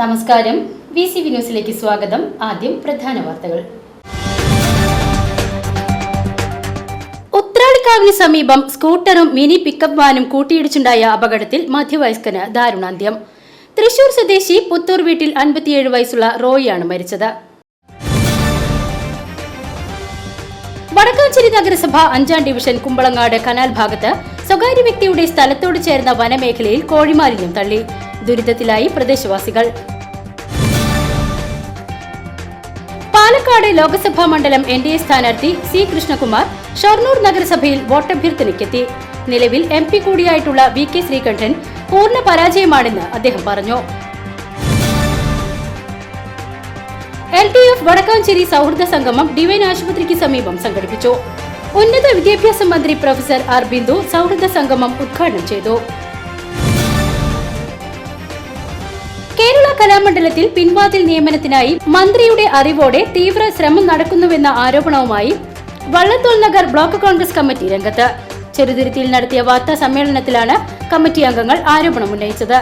നമസ്കാരം. V C V ന്യൂസിലേക്ക് സ്വാഗതം. ആദ്യം പ്രധാന വാർത്തകൾ. ഉത്രാളിക്കാവിന് സമീപം സ്കൂട്ടറും മിനി പിക്കപ്പ് വാനും കൂട്ടിയിടിച്ചുണ്ടായ അപകടത്തിൽ മധ്യവയസ്കന് ദാരുണാന്ത്യം. തൃശൂർ സ്വദേശി പുത്തൂർ വീട്ടിൽ അൻപത്തിയേഴ് വയസ്സുള്ള റോയിയാണ് മരിച്ചത്. വടക്കാഞ്ചേരി നഗരസഭ അഞ്ചാം ഡിവിഷൻ കുമ്പളങ്ങാട് കനാൽ ഭാഗത്ത് സ്വകാര്യ വ്യക്തിയുടെ സ്ഥലത്തോട് ചേർന്ന വനമേഖലയിൽ കോഴിമാലിന്യം തള്ളി. ദുരിതത്തിലായി പ്രദേശവാസികൾ. പാലക്കാട് ലോക്സഭാ മണ്ഡലം എൻ ഡി എ സ്ഥാനാർത്ഥി സി കൃഷ്ണകുമാർ ഷൊർണൂർ നഗരസഭയിൽ വോട്ടഭ്യർത്ഥനയ്ക്കെത്തി. നിലവിൽ എം പി കൂടിയായിട്ടുള്ള വി കെ ശ്രീകണ്ഠൻ പൂർണ പരാജയമാണെന്ന് അദ്ദേഹം പറഞ്ഞു. എൽ ഡി എഫ് വടക്കാഞ്ചേരി സൗഹൃദ സംഗമം ഡിവൈൻ ആശുപത്രിക്ക് സമീപം സംഘടിപ്പിച്ചു. ഉന്നത വിദ്യാഭ്യാസ മന്ത്രി പ്രൊഫസർ ആർ ബിന്ദു സൗഹൃദ സംഗമം ഉദ്ഘാടനം ചെയ്തു. കേരള കലാമണ്ഡലത്തിൽ പിൻവാതിൽ നിയമനത്തിനായി മന്ത്രിയുടെ അറിവോടെ തീവ്ര ശ്രമം നടക്കുന്നുവെന്ന ആരോപണവുമായി വള്ളത്തോൾ നഗർ ബ്ലോക്ക് കോൺഗ്രസ് കമ്മിറ്റി രംഗത്ത്. ചെറുതുരുത്തിയിൽ നടത്തിയ വാർത്താ സമ്മേളനത്തിലാണ് കമ്മിറ്റി അംഗങ്ങൾ ആരോപണം ഉന്നയിച്ചത്.